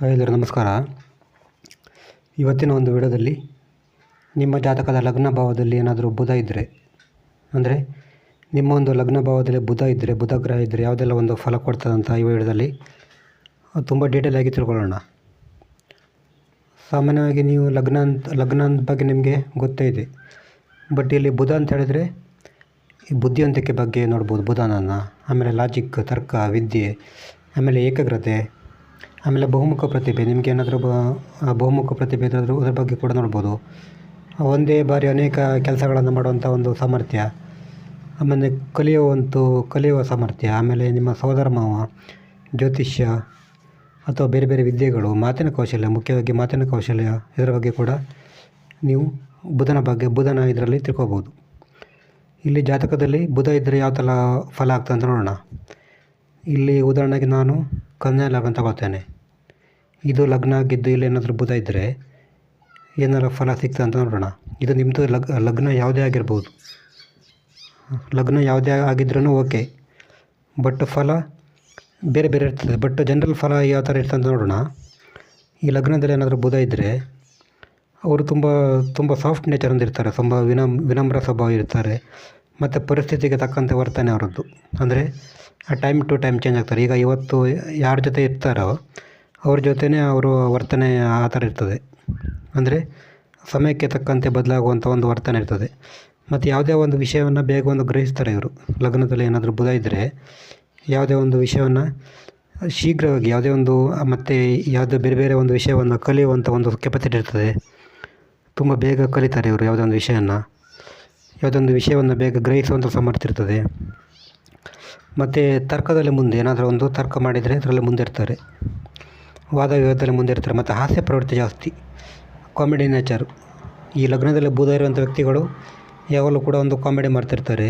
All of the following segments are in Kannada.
ಹಾಯ್ ಎಲ್ಲರೂ, ನಮಸ್ಕಾರ. ಇವತ್ತಿನ ಒಂದು ವಿಡಿಯೋದಲ್ಲಿ ನಿಮ್ಮ ಜಾತಕದ ಲಗ್ನ ಭಾವದಲ್ಲಿ ಏನಾದರೂ ಬುಧ ಇದ್ದರೆ ಅಂದರೆ ನಿಮ್ಮ ಒಂದು ಲಗ್ನ ಭಾವದಲ್ಲಿ ಬುಧ ಇದ್ದರೆ ಬುಧ ಗ್ರಹ ಇದ್ದರೆ ಯಾವುದೆಲ್ಲ ಒಂದು ಫಲ ಕೊಡ್ತದಂತ ಈ ವಿಡಿಯೋದಲ್ಲಿ ತುಂಬ ಡೀಟೇಲ್ ಆಗಿ ತಿಳ್ಕೊಳ್ಳೋಣ. ಸಾಮಾನ್ಯವಾಗಿ ನೀವು ಲಗ್ನ ಅಂತ, ಲಗ್ನ ಬಗ್ಗೆ ನಿಮಗೆ ಗೊತ್ತೇ ಇದೆ. ಬಟ್ ಇಲ್ಲಿ ಬುಧ ಅಂತ ಹೇಳಿದರೆ ಈ ಬುದ್ಧಿವಂತಿಕೆ ಬಗ್ಗೆ ನೋಡ್ಬೋದು, ಬುಧನನ್ನು. ಆಮೇಲೆ ಲಾಜಿಕ್ ತರ್ಕ, ವಿದ್ಯೆ, ಆಮೇಲೆ ಏಕಾಗ್ರತೆ ಆಮೇಲೆ ಬಹುಮುಖ ಪ್ರತಿಭೆ, ನಿಮಗೆ ಏನಾದರೂ ಬಹುಮುಖ ಪ್ರತಿಭೆ ಏನಾದರೂ ಅದ್ರ ಬಗ್ಗೆ ಕೂಡ ನೋಡ್ಬೋದು. ಒಂದೇ ಬಾರಿ ಅನೇಕ ಕೆಲಸಗಳನ್ನು ಮಾಡುವಂಥ ಒಂದು ಸಾಮರ್ಥ್ಯ. ಆಮೇಲೆ ಕಲಿಯುವಂಥ ಕಲಿಯುವ ಸಾಮರ್ಥ್ಯ. ಆಮೇಲೆ ನಿಮ್ಮ ಸೋದರ ಮಾವ, ಜ್ಯೋತಿಷ್ಯ ಅಥವಾ ಬೇರೆ ಬೇರೆ ವಿದ್ಯೆಗಳು, ಮಾತಿನ ಕೌಶಲ್ಯ, ಮುಖ್ಯವಾಗಿ ಮಾತಿನ ಕೌಶಲ್ಯ ಇದರ ಬಗ್ಗೆ ಕೂಡ ನೀವು ಬುಧನ ಬಗ್ಗೆ, ಬುಧನ ಇದರಲ್ಲಿ ತಿಳ್ಕೋಬೋದು. ಇಲ್ಲಿ ಜಾತಕದಲ್ಲಿ ಬುಧ ಇದ್ದರೆ ಯಾವ ಥರ ಫಲ ಆಗ್ತದೆ ಅಂತ ನೋಡೋಣ. ಇಲ್ಲಿ ಉದಾಹರಣೆಗೆ ನಾನು ಕನ್ಯಾ ಅಂತ ತಗೊಳ್ತೇನೆ ಇದು ಲಗ್ನ ಆಗಿದ್ದು ಇಲ್ಲಿ ಏನಾದರೂ ಬುಧ ಇದ್ದರೆ ಏನಾರ ಫಲ ಸಿಗ್ತದೆ ಅಂತ ನೋಡೋಣ. ಇದು ನಿಮ್ಮದು ಲಗ್, ಲಗ್ನ ಯಾವುದೇ ಆಗಿರ್ಬೋದು. ಲಗ್ನ ಯಾವುದೇ ಆಗಿದ್ರೂ ಓಕೆ. ಬಟ್ ಫಲ ಬೇರೆ ಬೇರೆ ಇರ್ತದೆ. ಬಟ್ ಜನರಲ್ ಫಲ ಯಾವ ಥರ ಇರ್ತದೆ ಅಂತ ನೋಡೋಣ. ಈ ಲಗ್ನದಲ್ಲಿ ಏನಾದರೂ ಬುಧ ಇದ್ದರೆ ಅವರು ತುಂಬ ತುಂಬ ಸಾಫ್ಟ್ ನೇಚರ್ ಹೊಂದಿರ್ತಾರೆ ತುಂಬ ವಿನಮ್, ವಿನಮ್ರ ಸ್ವಭಾವ ಇರ್ತಾರೆ. ಮತ್ತು ಪರಿಸ್ಥಿತಿಗೆ ತಕ್ಕಂತೆ ವರ್ತನೆ ಅವರದ್ದು. ಅಂದರೆ ಟೈಮ್ ಟು ಟೈಮ್ ಚೇಂಜ್ ಆಗ್ತಾರೆ. ಈಗ ಇವತ್ತು ಯಾರ ಜೊತೆ ಇರ್ತಾರೋ ಅವ್ರ ಜೊತೆನೇ ಅವರು ವರ್ತನೆ ಆ ಥರ ಇರ್ತದೆ. ಅಂದರೆ ಸಮಯಕ್ಕೆ ತಕ್ಕಂತೆ ಬದಲಾಗುವಂಥ ಒಂದು ವರ್ತನೆ ಇರ್ತದೆ. ಮತ್ತು ಯಾವುದೇ ಒಂದು ವಿಷಯವನ್ನು ಬೇಗ ಒಂದು ಗ್ರಹಿಸ್ತಾರೆ ಇವರು. ಲಗ್ನದಲ್ಲಿ ಏನಾದರೂ ಬುಧ ಇದ್ದರೆ ಯಾವುದೇ ಒಂದು ವಿಷಯವನ್ನು ಶೀಘ್ರವಾಗಿ ಯಾವುದೇ ಒಂದು, ಮತ್ತು ಯಾವುದೇ ಬೇರೆ ಬೇರೆ ಒಂದು ವಿಷಯವನ್ನು ಕಲಿಯುವಂಥ ಒಂದು ಕೆಪಾಸಿಟಿ ಇರ್ತದೆ. ತುಂಬ ಬೇಗ ಕಲಿತಾರೆ ಇವರು ಯಾವುದೇ ಒಂದು ವಿಷಯನ ಯಾವುದೊಂದು ವಿಷಯವನ್ನು ಬೇಗ ಗ್ರಹಿಸುವಂಥ ಸಾಮರ್ಥ್ಯ ಇರ್ತದೆ. ಮತ್ತು ತರ್ಕದಲ್ಲಿ ಮುಂದೆ ಏನಾದರೂ ಒಂದು ತರ್ಕ ಮಾಡಿದರೆ ಅದರಲ್ಲಿ ಮುಂದೆ ಇರ್ತಾರೆ. ವಾದ ವಿವಾದದಲ್ಲಿ ಮುಂದೆ ಇರ್ತಾರೆ ಮತ್ತು ಹಾಸ್ಯ ಪ್ರವೃತ್ತಿ ಜಾಸ್ತಿ. ಕಾಮಿಡಿ ನೇಚರು ಈ ಲಗ್ನದಲ್ಲಿ ಬುಧ ಇರುವಂಥ ವ್ಯಕ್ತಿಗಳು ಯಾವಾಗಲೂ ಕೂಡ ಒಂದು ಕಾಮಿಡಿ ಮಾಡ್ತಿರ್ತಾರೆ.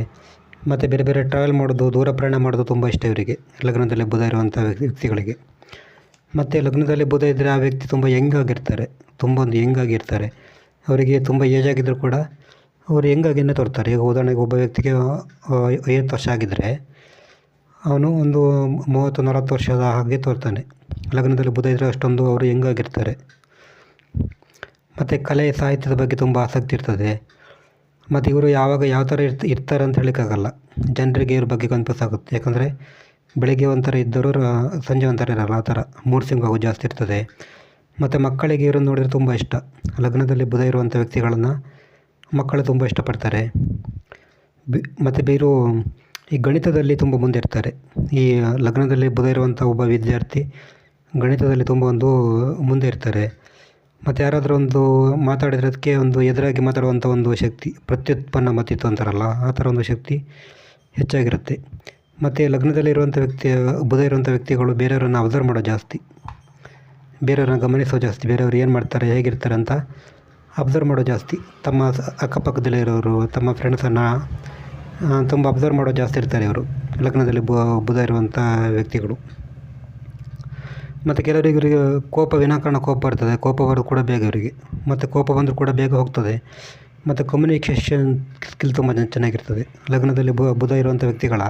ಮತ್ತು ಬೇರೆ ಬೇರೆ ಟ್ರಾವೆಲ್ ಮಾಡೋದು, ದೂರ ಪ್ರಯಾಣ ಮಾಡೋದು ತುಂಬ ಇಷ್ಟ ಇವರಿಗೆ. ಲಗ್ನದಲ್ಲಿ ಬುಧ ಇರುವಂಥ ವ್ಯಕ್ತಿ ವ್ಯಕ್ತಿಗಳಿಗೆ. ಮತ್ತು ಲಗ್ನದಲ್ಲಿ ಬುಧ ಇದ್ದರೆ ಆ ವ್ಯಕ್ತಿ ತುಂಬ ಯಂಗ್ ಆಗಿರ್ತಾರೆ. ತುಂಬ ಒಂದು ಯಂಗ್ ಆಗಿರ್ತಾರೆ. ಅವರಿಗೆ ತುಂಬ ಏಜ್ ಆಗಿದ್ದರೂ ಕೂಡ ಅವರು ಹೆಂಗಾಗಿನೇ ತೋರ್ತಾರೆ. ಈಗ ಉದಾಹರಣೆಗೆ ಒಬ್ಬ ವ್ಯಕ್ತಿಗೆ ಐವತ್ತು ವರ್ಷ ಆಗಿದ್ದರೆ ಅವನು ಒಂದು ಮೂವತ್ತು ನಲವತ್ತು ವರ್ಷದ ಹಾಗೆ ತೋರ್ತಾನೆ. ಲಗ್ನದಲ್ಲಿ ಬುಧ ಇದ್ದರೆ ಅಷ್ಟೊಂದು ಅವರು ಹೆಂಗಾಗಿರ್ತಾರೆ ಮತ್ತು ಕಲೆ, ಸಾಹಿತ್ಯದ ಬಗ್ಗೆ ತುಂಬ ಆಸಕ್ತಿ ಇರ್ತದೆ. ಮತ್ತು ಇವರು ಯಾವಾಗ ಯಾವ ಥರ ಇರ್ತ, ಇರ್ತಾರೆ ಅಂತ ಹೇಳೋಕ್ಕಾಗಲ್ಲ. ಜನರಿಗೆ ಇವ್ರ ಬಗ್ಗೆ ಕನ್ಫ್ಯೂಸ್ ಆಗುತ್ತೆ. ಯಾಕಂದರೆ ಬೆಳಗ್ಗೆ ಒಂಥರ ಇದ್ದವರು ಸಂಜೆ ಒಂಥರ ಇರಲ್ಲ, ಆ ಥರ. ಮೂರು ಸ್ವಿಂಗ್ ಆಗೋದು ಜಾಸ್ತಿ ಇರ್ತದೆ. ಮತ್ತು ಮಕ್ಕಳಿಗೆ ಇವರು ನೋಡಿದರೆ ತುಂಬ ಇಷ್ಟ. ಲಗ್ನದಲ್ಲಿ ಬುಧ ಇರುವಂಥ ವ್ಯಕ್ತಿಗಳನ್ನು ಮಕ್ಕಳು ತುಂಬ ಇಷ್ಟಪಡ್ತಾರೆ. ಬಿ, ಮತ್ತು ಬೇರು ಈ ಗಣಿತದಲ್ಲಿ ತುಂಬ ಮುಂದೆ ಇರ್ತಾರೆ. ಈ ಲಗ್ನದಲ್ಲಿ ಬುಧ ಇರುವಂಥ ಒಬ್ಬ ವಿದ್ಯಾರ್ಥಿ ಗಣಿತದಲ್ಲಿ ತುಂಬ ಒಂದು ಮುಂದೆ ಇರ್ತಾರೆ. ಮತ್ತು ಯಾರಾದರೂ ಒಂದು ಮಾತಾಡಿದರೆ ಅದಕ್ಕೆ ಒಂದು ಎದುರಾಗಿ ಮಾತಾಡುವಂಥ ಒಂದು ಶಕ್ತಿ, ಪ್ರತ್ಯುತ್ಪನ್ನ ಮತ್ತಿತ್ತು ಅಂತಾರಲ್ಲ, ಆ ಥರ ಒಂದು ಶಕ್ತಿ ಹೆಚ್ಚಾಗಿರುತ್ತೆ. ಮತ್ತು ಲಗ್ನದಲ್ಲಿರುವಂಥ ವ್ಯಕ್ತಿ ಬುಧ ಇರುವಂಥ ವ್ಯಕ್ತಿಗಳು ಬೇರೆಯವರನ್ನು ಅಬ್ಸರ್ವ್ ಮಾಡೋದು ಜಾಸ್ತಿ, ಬೇರೆಯವ್ರನ್ನ ಗಮನಿಸೋ ಜಾಸ್ತಿ, ಬೇರೆಯವರು ಏನು ಮಾಡ್ತಾರೆ, ಹೇಗಿರ್ತಾರೆ ಅಂತ ಅಬ್ಸರ್ವ್ ಮಾಡೋ ಜಾಸ್ತಿ, ತಮ್ಮ ಅಕ್ಕಪಕ್ಕದಲ್ಲಿರೋರು ತಮ್ಮ ಫ್ರೆಂಡ್ಸನ್ನು ತುಂಬ ಅಬ್ಸರ್ವ್ ಮಾಡೋ ಜಾಸ್ತಿ ಇರ್ತಾರೆ ಇವರು, ಲಗ್ನದಲ್ಲಿ ಬುಧ ಇರುವಂಥ ವ್ಯಕ್ತಿಗಳು. ಮತ್ತು ಕೆಲವರಿಗೆ ಕೋಪ, ವಿನಾಕಾರಣ ಕೋಪ ಬರ್ತದೆ. ಕೋಪ ಬರೋದು ಕೂಡ ಬೇಗ ಇವರಿಗೆ ಮತ್ತು ಕೋಪ ಬಂದರೂ ಕೂಡ ಬೇಗ ಹೋಗ್ತದೆ. ಮತ್ತು ಕಮ್ಯುನಿಕೇಷನ್ ಸ್ಕಿಲ್ ತುಂಬ ಚೆನ್ನ- ಚೆನ್ನಾಗಿರ್ತದೆ. ಲಗ್ನದಲ್ಲಿ ಬುಧ ಇರುವಂಥ ವ್ಯಕ್ತಿಗಳ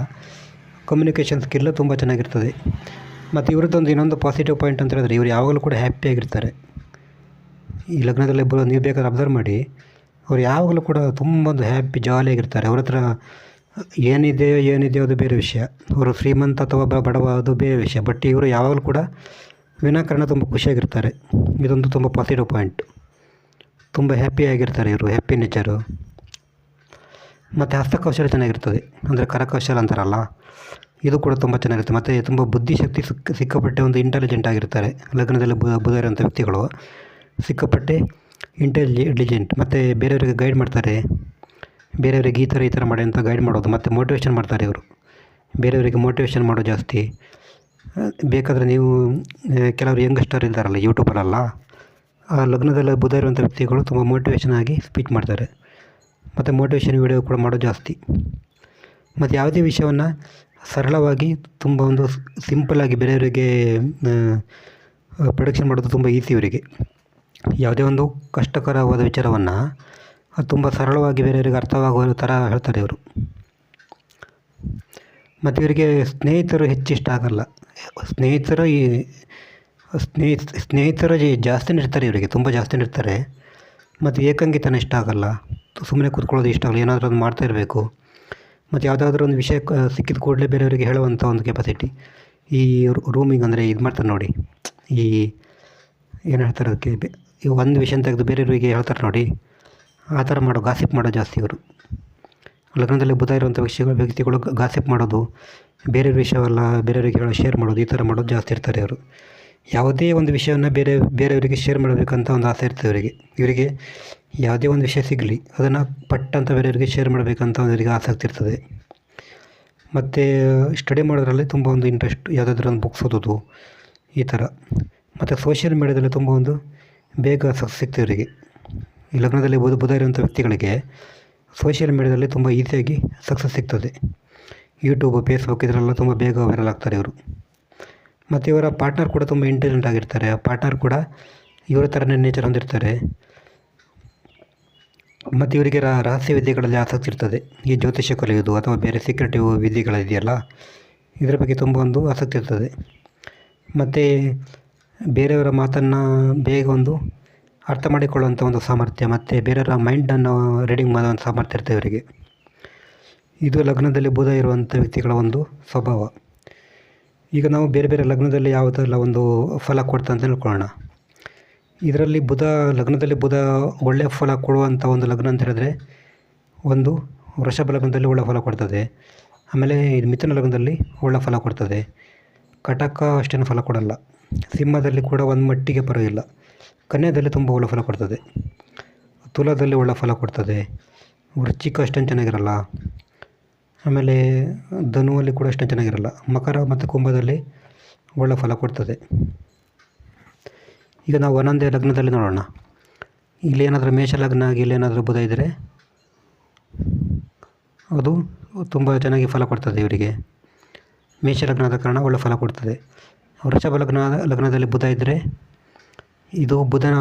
ಕಮ್ಯುನಿಕೇಷನ್ ಸ್ಕಿಲ್ಲು ತುಂಬ ಚೆನ್ನಾಗಿರ್ತದೆ. ಮತ್ತು ಇವ್ರದ್ದೊಂದು ಇನ್ನೊಂದು ಪಾಸಿಟಿವ್ ಪಾಯಿಂಟ್ ಅಂತ ಹೇಳಿದ್ರೆ ಇವರು ಯಾವಾಗಲೂ ಕೂಡ ಹ್ಯಾಪಿಯಾಗಿರ್ತಾರೆ ಈ ಲಗ್ನದಲ್ಲಿ ಬ, ನೀವು ಬೇಕಾದ್ರೆ ಅಬ್ಸರ್ವ್ ಮಾಡಿ. ಅವ್ರು ಯಾವಾಗಲೂ ಕೂಡ ತುಂಬ ಒಂದು ಹ್ಯಾಪಿ ಜಾಲಿಯಾಗಿರ್ತಾರೆ ಅವ್ರ ಹತ್ರ ಏನಿದೆಯೋ ಏನಿದೆಯೋ ಅದು ಬೇರೆ ವಿಷಯ. ಅವರು ಶ್ರೀಮಂತ ಅಥವಾ ಬಡವ ಅದು ಬೇರೆ ವಿಷಯ. ಬಟ್ ಇವರು ಯಾವಾಗಲೂ ಕೂಡ ವಿನಾಕಾರಣ ತುಂಬ ಖುಷಿಯಾಗಿರ್ತಾರೆ. ಇದೊಂದು ತುಂಬ ಪಾಸಿಟಿವ್ ಪಾಯಿಂಟ್ ತುಂಬ ಹ್ಯಾಪಿಯಾಗಿರ್ತಾರೆ ಇವರು ಹ್ಯಾಪಿ ನೇಚರು ಮತ್ತು ಹಸ್ತಕೌಶಲ ಚೆನ್ನಾಗಿರ್ತದೆ. ಅಂದರೆ ಕರಕೌಶಲ ಅಂತಾರಲ್ಲ, ಇದು ಕೂಡ ತುಂಬ ಚೆನ್ನಾಗಿರುತ್ತೆ. ಮತ್ತು ತುಂಬ ಬುದ್ಧಿಶಕ್ತಿ ಸಿಕ್ಕ ಸಿಕ್ಕಾಪಟ್ಟೆ ಒಂದು ಇಂಟೆಲಿಜೆಂಟ್ ಆಗಿರ್ತಾರೆ. ಲಗ್ನದಲ್ಲಿ ಬುಧ ವ್ಯಕ್ತಿಗಳು ಸಿಕ್ಕಾಪಟ್ಟೆ ಇಂಟೆಲಿಜೆಂಟ್ ಮತ್ತು ಬೇರೆಯವರಿಗೆ ಗೈಡ್ ಮಾಡ್ತಾರೆ. ಬೇರೆಯವರಿಗೆ ಈ ಥರ ಈ ಥರ ಮಾಡಿ ಅಂತ ಗೈಡ್ ಮಾಡೋದು. ಮತ್ತು ಮೋಟಿವೇಶನ್ ಮಾಡ್ತಾರೆ ಇವರು. ಬೇರೆಯವರಿಗೆ ಮೋಟಿವೇಶನ್ ಮಾಡೋ ಜಾಸ್ತಿ. ಬೇಕಾದರೆ ನೀವು ಕೆಲವರು ಯಂಗ್ಸ್ಟರ್ ಇದ್ದಾರಲ್ಲ ಯೂಟ್ಯೂಬರಲ್ಲ ಆ ಲಗ್ನದಲ್ಲಿ ಬುಧ ಇರುವಂಥ ವ್ಯಕ್ತಿಗಳು ತುಂಬ ಮೋಟಿವೇಶನ್ ಆಗಿ ಸ್ಪೀಚ್ ಮಾಡ್ತಾರೆ. ಮತ್ತು ಮೋಟಿವೇಶನ್ ವಿಡಿಯೋ ಕೂಡ ಮಾಡೋದು ಜಾಸ್ತಿ. ಮತ್ತು ಯಾವುದೇ ವಿಷಯವನ್ನು ಸರಳವಾಗಿ ತುಂಬ ಒಂದು ಸಿಂಪಲ್ಲಾಗಿ ಬೇರೆಯವರಿಗೆ ಪ್ರೊಡಕ್ಷನ್ ಮಾಡೋದು ತುಂಬ ಈಸಿ ಇವರಿಗೆ ಯಾವುದೇ ಒಂದು ಕಷ್ಟಕರವಾದ ವಿಚಾರವನ್ನು ಅದು ತುಂಬ ಸರಳವಾಗಿ ಬೇರೆಯವರಿಗೆ ಅರ್ಥವಾಗುವ ಥರ ಹೇಳ್ತಾರೆ ಇವರು. ಮತ್ತು ಇವರಿಗೆ ಸ್ನೇಹಿತರು ಹೆಚ್ಚಿಷ್ಟ ಆಗಲ್ಲ. ಸ್ನೇಹಿತರು ಈ ಸ್ನೇಹಿತ ಸ್ನೇಹಿತರ ಜಿ- ಜಾಸ್ತಿನೇ ಇರ್ತಾರೆ ಇವರಿಗೆ, ತುಂಬ ಜಾಸ್ತಿ ಇರ್ತಾರೆ ಮತ್ತು ಏಕಾಂಗಿತನ ಇಷ್ಟ ಆಗಲ್ಲ. ಸುಮ್ಮನೆ ಕೂತ್ಕೊಳ್ಳೋದು ಇಷ್ಟ ಆಗಲ್ಲ, ಏನಾದರೂ ಒಂದು ಮಾಡ್ತಾ ಇರಬೇಕು. ಮತ್ತು ಯಾವುದಾದ್ರೂ ಒಂದು ವಿಷಯ ಸಿಕ್ಕಿದ ಕೂಡಲೇ ಬೇರೆಯವರಿಗೆ ಹೇಳುವಂಥ ಒಂದು ಕೆಪಾಸಿಟಿ ಈ ರೂಮಿಂಗ್ ಅಂದರೆ ಇದು ಮಾಡ್ತಾರೆ ನೋಡಿ. ಈ, ಏನು ಹೇಳ್ತಾರೆ ಅದಕ್ಕೆ ಈ ಒಂದು ವಿಷಯ ತೆಗೆದು ಬೇರೆಯವರಿಗೆ ಹೇಳ್ತಾರೆ ನೋಡಿ. ಆ ಥರ ಮಾಡೋ ಗಾಸಿಪ್ ಮಾಡೋ ಜಾಸ್ತಿ ಇವರು. ಲಗ್ನದಲ್ಲಿ ಬುಧ ಇರುವಂಥ ವಿಷಯಗಳು, ವ್ಯಕ್ತಿಗಳು ಗಾಸಿಪ್ ಮಾಡೋದು ಬೇರೆಯವ್ರ ವಿಷಯವಲ್ಲ, ಬೇರೆಯವರಿಗೆ ಹೇಳೋ ಶೇರ್ ಮಾಡೋದು, ಈ ಥರ ಮಾಡೋದು ಜಾಸ್ತಿ ಇರ್ತಾರೆ ಅವರು ಯಾವುದೇ ಒಂದು ವಿಷಯವನ್ನು ಬೇರೆ, ಬೇರೆಯವರಿಗೆ ಶೇರ್ ಮಾಡಬೇಕಂತ ಒಂದು ಆಸೆ ಇರ್ತದೆ ಅವರಿಗೆ ಇವರಿಗೆ ಯಾವುದೇ ಒಂದು ವಿಷಯ ಸಿಗಲಿ, ಅದನ್ನು ಪಟ್ಟಂತ ಬೇರೆಯವರಿಗೆ ಶೇರ್ ಮಾಡಬೇಕಂತ ಅವರಿಗೆ ಆಸಕ್ತಿ ಇರ್ತದೆ. ಮತ್ತು ಸ್ಟಡಿ ಮಾಡೋದ್ರಲ್ಲಿ ತುಂಬ ಒಂದು ಇಂಟ್ರೆಸ್ಟ್ ಯಾವುದಾದ್ರೂ ಒಂದು ಬುಕ್ಸ್ ಓದೋದು, ಈ ಥರ ಮತ್ತು ಸೋಷಿಯಲ್ ಮೀಡ್ಯಾದಲ್ಲಿ ತುಂಬ ಒಂದು ಬೇಗ ಸಿಗ್ತದೆ ಇವರಿಗೆ. ಈ ಲಗ್ನದಲ್ಲಿ ಬುಧ ಬುಧ ಇರುವಂಥ ವ್ಯಕ್ತಿಗಳಿಗೆ ಸೋಷಿಯಲ್ ಮೀಡ್ಯಾದಲ್ಲಿ ತುಂಬ ಈಸಿಯಾಗಿ ಸಕ್ಸಸ್ ಸಿಗ್ತದೆ. ಯೂಟ್ಯೂಬ್ ಫೇಸ್ಬುಕ್ ಇದರೆಲ್ಲ ತುಂಬ ಬೇಗ ವೈರಲ್ ಆಗ್ತಾರೆ ಇವರು. ಮತ್ತು ಇವರ ಪಾರ್ಟ್ನರ್ ಕೂಡ ತುಂಬ ಇಂಟೆಲಿಜೆಂಟ್ ಆಗಿರ್ತಾರೆ. ಆ ಪಾರ್ಟ್ನರ್ ಕೂಡ ಇವರ ಥರನೇ ನೇಚರ್ ಹೊಂದಿರ್ತಾರೆ. ಮತ್ತು ಇವರಿಗೆ ರಹಸ್ಯ ವಿದ್ಯೆಗಳಲ್ಲಿ ಆಸಕ್ತಿ ಇರ್ತದೆ. ಈ ಜ್ಯೋತಿಷ್ಯ ಕಲಿಯೋದು ಅಥವಾ ಬೇರೆ ಸೀಕ್ರೆಟಿವ್ ವಿದ್ಯೆಗಳಿದೆಯಲ್ಲ ಇದರ ಬಗ್ಗೆ ತುಂಬ ಒಂದು ಆಸಕ್ತಿ ಇರ್ತದೆ. ಮತ್ತು ಬೇರೆಯವರ ಮಾತನ್ನು ಬೇಗ ಒಂದು ಅರ್ಥ ಮಾಡಿಕೊಳ್ಳುವಂಥ ಒಂದು ಸಾಮರ್ಥ್ಯ, ಮತ್ತು ಬೇರೆಯವರ ಮೈಂಡನ್ನು ರೀಡಿಂಗ್ ಮಾಡುವಂಥ ಸಾಮರ್ಥ್ಯ ಇರ್ತದೆ ಇವರಿಗೆ. ಇದು ಲಗ್ನದಲ್ಲಿ ಬುಧ ಇರುವಂಥ ವ್ಯಕ್ತಿಗಳ ಒಂದು ಸ್ವಭಾವ. ಈಗ ನಾವು ಬೇರೆ ಬೇರೆ ಲಗ್ನದಲ್ಲಿ ಯಾವುದೆಲ್ಲ ಒಂದು ಫಲ ಕೊಡ್ತಾ ಅಂತ ಹೇಳ್ಕೊಳ್ಳೋಣ ಇದರಲ್ಲಿ ಬುಧ, ಲಗ್ನದಲ್ಲಿ ಬುಧ ಒಳ್ಳೆಯ ಫಲ ಕೊಡುವಂಥ ಒಂದು ಲಗ್ನ ಅಂತ ಹೇಳಿದ್ರೆ ಒಂದು ವೃಷಭ ಲಗ್ನದಲ್ಲಿ ಒಳ್ಳೆಯ ಫಲ ಕೊಡ್ತದೆ. ಆಮೇಲೆ ಇದು ಮಿಥುನ ಲಗ್ನದಲ್ಲಿ ಒಳ್ಳೆಯ ಫಲ ಕೊಡ್ತದೆ. ಕಟಕ ಅಷ್ಟೇನು ಫಲ ಕೊಡಲ್ಲ. ಸಿಂಹದಲ್ಲಿ ಕೂಡ ಒಂದು ಮಟ್ಟಿಗೆ ಪರವಾಗಿಲ್ಲ. ಕನ್ಯಾದಲ್ಲಿ ತುಂಬ ಒಳ್ಳೆ ಫಲ ಕೊಡ್ತದೆ. ತುಲಾದಲ್ಲಿ ಒಳ್ಳೆ ಫಲ ಕೊಡ್ತದೆ. ವೃಶ್ಚಿಕ ಅಷ್ಟೇನು ಚೆನ್ನಾಗಿರಲ್ಲ. ಆಮೇಲೆ ಧನುವಲ್ಲಿ ಕೂಡ ಅಷ್ಟೇ ಚೆನ್ನಾಗಿರಲ್ಲ. ಮಕರ ಮತ್ತು ಕುಂಭದಲ್ಲಿ ಒಳ್ಳೆ ಫಲ ಕೊಡ್ತದೆ. ಈಗ ನಾವು ಒಂದೊಂದೇ ಲಗ್ನದಲ್ಲಿ ನೋಡೋಣ. ಇಲ್ಲಿ ಏನಾದರೂ ಮೇಷ ಲಗ್ನ ಆಗಿ ಇಲ್ಲಿ ಏನಾದರೂ ಬುಧ ಇದ್ದರೆ ಅದು ತುಂಬ ಚೆನ್ನಾಗಿ ಫಲ ಕೊಡ್ತದೆ ಇವರಿಗೆ. ಮೇಷ ಆದ ಕಾರಣ ಒಳ್ಳೆ ಫಲ ಕೊಡ್ತದೆ. ವೃಷಭ ಲಗ್ನ ಲಗ್ನದಲ್ಲಿ ಬುಧ ಇದ್ದರೆ ಇದು ಬುಧನ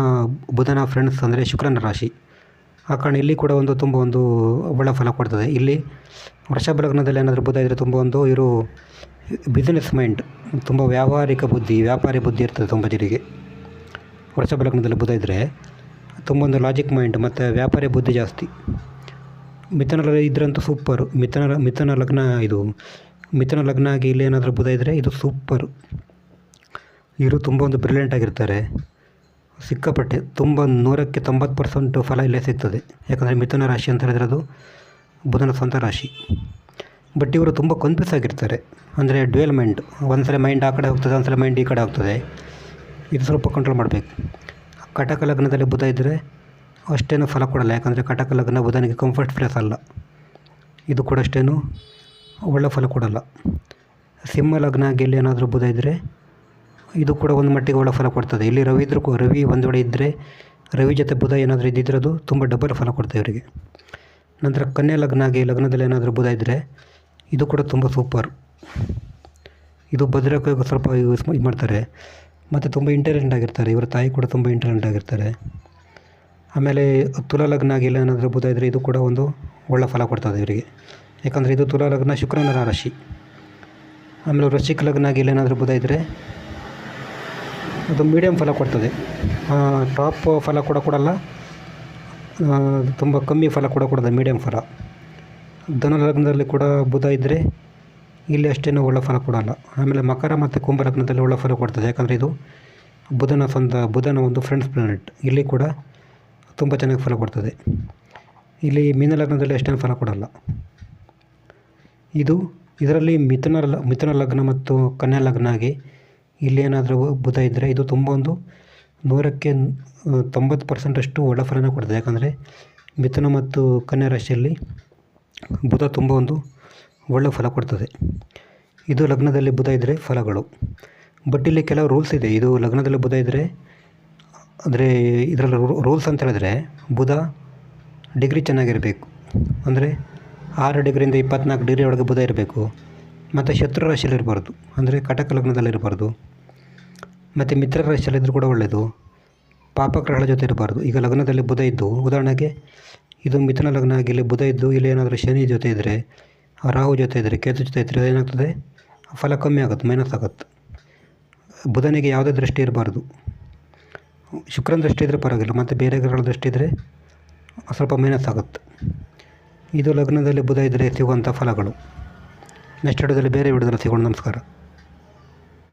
ಬುಧನ ಫ್ರೆಂಡ್ಸ್ ಅಂದರೆ ಶುಕ್ರನ ರಾಶಿ. ಆ ಕಾರಣ ಇಲ್ಲಿ ಕೂಡ ಒಂದು ತುಂಬ ಒಂದು ಒಳ್ಳೆ ಫಲ ಕೊಡ್ತದೆ. ಇಲ್ಲಿ ವೃಷಭ ಲಗ್ನದಲ್ಲಿ ಏನಾದರೂ ಬುಧ ಇದ್ದರೆ ತುಂಬ ಒಂದು ಇವರು ಬಿಸ್ನೆಸ್ ಮೈಂಡ್ ತುಂಬ ವ್ಯಾವಹಾರಿಕ ಬುದ್ಧಿ, ವ್ಯಾಪಾರಿ ಬುದ್ಧಿ ಇರ್ತದೆ ತುಂಬ ಜನರಿಗೆ. ವೃಷಭ ಲಗ್ನದಲ್ಲಿ ಬುಧ ಇದ್ದರೆ ತುಂಬ ಒಂದು ಲಾಜಿಕ್ ಮೈಂಡ್ ಮತ್ತು ವ್ಯಾಪಾರಿ ಬುದ್ಧಿ ಜಾಸ್ತಿ. ಮಿಥನ ಇದ್ರಂತೂ ಸೂಪರ್ ಮಿಥನ ಮಿಥುನ ಲಗ್ನ ಇದು, ಮಿಥನ ಲಗ್ನ ಆಗಿ ಇಲ್ಲಿ ಏನಾದರೂ ಬುಧ ಇದ್ದರೆ ಇದು ಸೂಪರ್ ಇವರು ತುಂಬ ಒಂದು ಬ್ರಿಲಿಯಂಟ್ ಆಗಿರ್ತಾರೆ. ಸಿಕ್ಕಾಪಟ್ಟೆ ತುಂಬ ನೂರಕ್ಕೆ ತೊಂಬತ್ತು ಪರ್ಸೆಂಟ್ ಫಲ ಇಲ್ಲೇ ಸಿಗ್ತದೆ. ಯಾಕಂದರೆ ಮಿಥುನ ರಾಶಿ ಅಂತ ಹೇಳಿದ್ರೆ ಅದು ಬುಧನ ಸ್ವಂತ ರಾಶಿ. ಬಟ್ ಇವರು ತುಂಬ ಕನ್ಫ್ಯೂಸ್ ಆಗಿರ್ತಾರೆ. ಅಂದರೆ ಡ್ಯುಯಲ್ ಮೈಂಡ್ ಒಂದು ಸಲ ಮೈಂಡ್ ಆ ಕಡೆ ಹೋಗ್ತದೆ ಒಂದು ಸಲ ಮೈಂಡ್ ಈ ಕಡೆ ಹೋಗ್ತದೆ. ಇದು ಸ್ವಲ್ಪ ಕಂಟ್ರೋಲ್ ಮಾಡಬೇಕು. ಕಟಕ ಲಗ್ನದಲ್ಲಿ ಬುಧ ಇದ್ದರೆ ಅಷ್ಟೇನೂ ಫಲ ಕೊಡಲ್ಲ. ಯಾಕಂದರೆ ಕಟಕ ಲಗ್ನ ಬುಧನಿಗೆ ಕಂಫರ್ಟ್ ಪ್ಲೇಸ್ ಅಲ್ಲ. ಇದು ಕೂಡ ಅಷ್ಟೇನು ಒಳ್ಳೆ ಫಲ ಕೊಡಲ್ಲ. ಸಿಂಹ ಲಗ್ನ ಗೆಲ್ಲಿ ಏನಾದರೂ ಬುಧ ಇದ್ದರೆ ಇದು ಕೂಡ ಒಂದು ಮಟ್ಟಿಗೆ ಒಳ್ಳೆ ಫಲ ಕೊಡ್ತದೆ. ಇಲ್ಲಿ ರವಿ ಇದ್ರೂ ರವಿ ಒಂದು ವೇಳೆ ಇದ್ದರೆ ರವಿ ಜೊತೆ ಬುಧ ಏನಾದರೂ ಇದ್ದಿದ್ರೆ ಅದು ತುಂಬ ಡಬಲ್ ಫಲ ಕೊಡ್ತದೆ ಇವರಿಗೆ ನಂತರ ಕನ್ಯಾ ಲಗ್ನ ಆಗಿ ಲಗ್ನದಲ್ಲಿ ಏನಾದರೂ ಬುಧ ಇದ್ದರೆ ಇದು ಕೂಡ ತುಂಬ ಸೂಪರ್ ಇದು ಭದ್ರಕ್ಕೆ ಸ್ವಲ್ಪ ಯೂಸ್ ಇದು ಮಾಡ್ತಾರೆ. ಮತ್ತು ತುಂಬ ಇಂಟೆಲಿಜೆಂಟ್ ಆಗಿರ್ತಾರೆ. ಇವರ ತಾಯಿ ಕೂಡ ತುಂಬ ಇಂಟೆಲಿಜೆಂಟ್ ಆಗಿರ್ತಾರೆ. ಆಮೇಲೆ ತುಲಾ ಲಗ್ನ ಆಗಿ ಇಲ್ಲ ಏನಾದರೂ ಬುಧ ಇದ್ದರೆ ಇದು ಕೂಡ ಒಂದು ಒಳ್ಳೆ ಫಲ ಕೊಡ್ತದೆ ಇವರಿಗೆ. ಯಾಕಂದರೆ ಇದು ತುಲಾ ಲಗ್ನ ಶುಕ್ರನ ರಾಶಿ. ಆಮೇಲೆ ವೃಶ್ಚಿಕ ಲಗ್ನ ಆಗಿ ಏನಾದರೂ ಬುಧ ಇದ್ದರೆ ಅದು ಮೀಡಿಯಮ್ ಫಲ ಕೊಡ್ತದೆ. ಟಾಪ್ ಫಲ ಕೂಡ ಕೊಡಲ್ಲ. ತುಂಬ ಕಮ್ಮಿ ಫಲ ಕೂಡ ಕೊಡೋದು ಮೀಡಿಯಮ್ ಫಲ. ಧನು ಲಗ್ನದಲ್ಲಿ ಕೂಡ ಬುಧ ಇದ್ದರೆ ಇಲ್ಲಿ ಅಷ್ಟೇನು ಒಳ್ಳೆ ಫಲ ಕೊಡಲ್ಲ. ಆಮೇಲೆ ಮಕರ ಮತ್ತು ಕುಂಭ ಲಗ್ನದಲ್ಲಿ ಒಳ್ಳೆ ಫಲ ಕೊಡ್ತದೆ. ಯಾಕಂದರೆ ಇದು ಬುಧನ ಸ್ವಂತ ಬುಧನ ಒಂದು ಫ್ರೆಂಡ್ಸ್ ಪ್ಲಾನೆಟ್ ಇಲ್ಲಿ ಕೂಡ ತುಂಬ ಚೆನ್ನಾಗಿ ಫಲ ಕೊಡ್ತದೆ. ಇಲ್ಲಿ ಮೀನ ಲಗ್ನದಲ್ಲಿ ಅಷ್ಟೇನು ಫಲ ಕೊಡಲ್ಲ. ಇದು ಇದರಲ್ಲಿ ಮಿಥುನ ಮಿಥುನ ಲಗ್ನ ಮತ್ತು ಕನ್ಯಾ ಲಗ್ನ ಇಲ್ಲಿ ಏನಾದರೂ ಬುಧ ಇದ್ದರೆ ಇದು ತುಂಬ ಒಂದು ನೂರಕ್ಕೆ ತೊಂಬತ್ತು ಪರ್ಸೆಂಟಷ್ಟು ಒಳ್ಳೆ ಫಲನ ಕೊಡ್ತದೆ. ಯಾಕಂದರೆ ಮಿಥುನ ಮತ್ತು ಕನ್ಯಾ ರಾಶಿಯಲ್ಲಿ ಬುಧ ತುಂಬ ಒಂದು ಒಳ್ಳೆ ಫಲ ಕೊಡ್ತದೆ. ಇದು ಲಗ್ನದಲ್ಲಿ ಬುಧ ಇದ್ದರೆ ಫಲಗಳು. ಬಟ್ ಇಲ್ಲಿ ಕೆಲವು ರೂಲ್ಸ್ ಇದೆ. ಇದು ಲಗ್ನದಲ್ಲಿ ಬುಧ ಇದ್ದರೆ ಅಂದರೆ ಇದರಲ್ಲಿ ರೂಲ್ಸ್ ಅಂತ ಹೇಳಿದ್ರೆ ಬುಧ ಡಿಗ್ರಿ ಚೆನ್ನಾಗಿರಬೇಕು. ಅಂದರೆ ಆರು ಡಿಗ್ರಿಯಿಂದ ಇಪ್ಪತ್ನಾಲ್ಕು ಡಿಗ್ರಿ ಒಳಗೆ ಬುಧ ಇರಬೇಕು. ಮತ್ತು ಶತ್ರು ರಾಶಿಯಲ್ಲಿರಬಾರ್ದು ಅಂದರೆ ಕಟಕ ಲಗ್ನದಲ್ಲಿರಬಾರ್ದು ಮತ್ತು ಮಿತ್ರ ರಾಶಿಯಲ್ಲಿದ್ದರೂ ಕೂಡ ಒಳ್ಳೆಯದು ಪಾಪಗ್ರಹಗಳ ಜೊತೆ ಇರಬಾರ್ದು. ಈಗ ಲಗ್ನದಲ್ಲಿ ಬುಧ ಇದ್ದು, ಉದಾಹರಣೆಗೆ ಇದು ಮಿಥುನ ಲಗ್ನ ಆಗಿ ಇಲ್ಲಿ ಬುಧ ಇದ್ದು, ಇಲ್ಲಿ ಏನಾದರೂ ಶನಿ ಜೊತೆ ಇದ್ದರೆ ರಾಹು ಜೊತೆ ಇದ್ದರೆ ಕೇತು ಜೊತೆ ಇದ್ದರೆ ಏನಾಗ್ತದೆ? ಫಲ ಕಮ್ಮಿ ಆಗುತ್ತೆ, ಮೈನಸ್ ಆಗುತ್ತೆ. ಬುಧನಿಗೆ ಯಾವುದೇ ದೃಷ್ಟಿ ಇರಬಾರ್ದು. ಶುಕ್ರನ ದೃಷ್ಟಿ ಇದ್ದರೆ ಪರವಾಗಿಲ್ಲ, ಮತ್ತು ಬೇರೆ ಗ್ರಹಗಳ ದೃಷ್ಟಿ ಇದ್ದರೆ ಸ್ವಲ್ಪ ಮೈನಸ್ ಆಗುತ್ತೆ. ಇದು ಲಗ್ನದಲ್ಲಿ ಬುಧ ಇದ್ದರೆ ಸಿಗುವಂಥ ಫಲಗಳು. ನೆಕ್ಸ್ಟ್ ವಿಡಿಯೋದಲ್ಲಿ ಬೇರೆ ವಿಡಿಯೋದಲ್ಲಿ ಸಿಗೋಣ. ನಮಸ್ಕಾರ.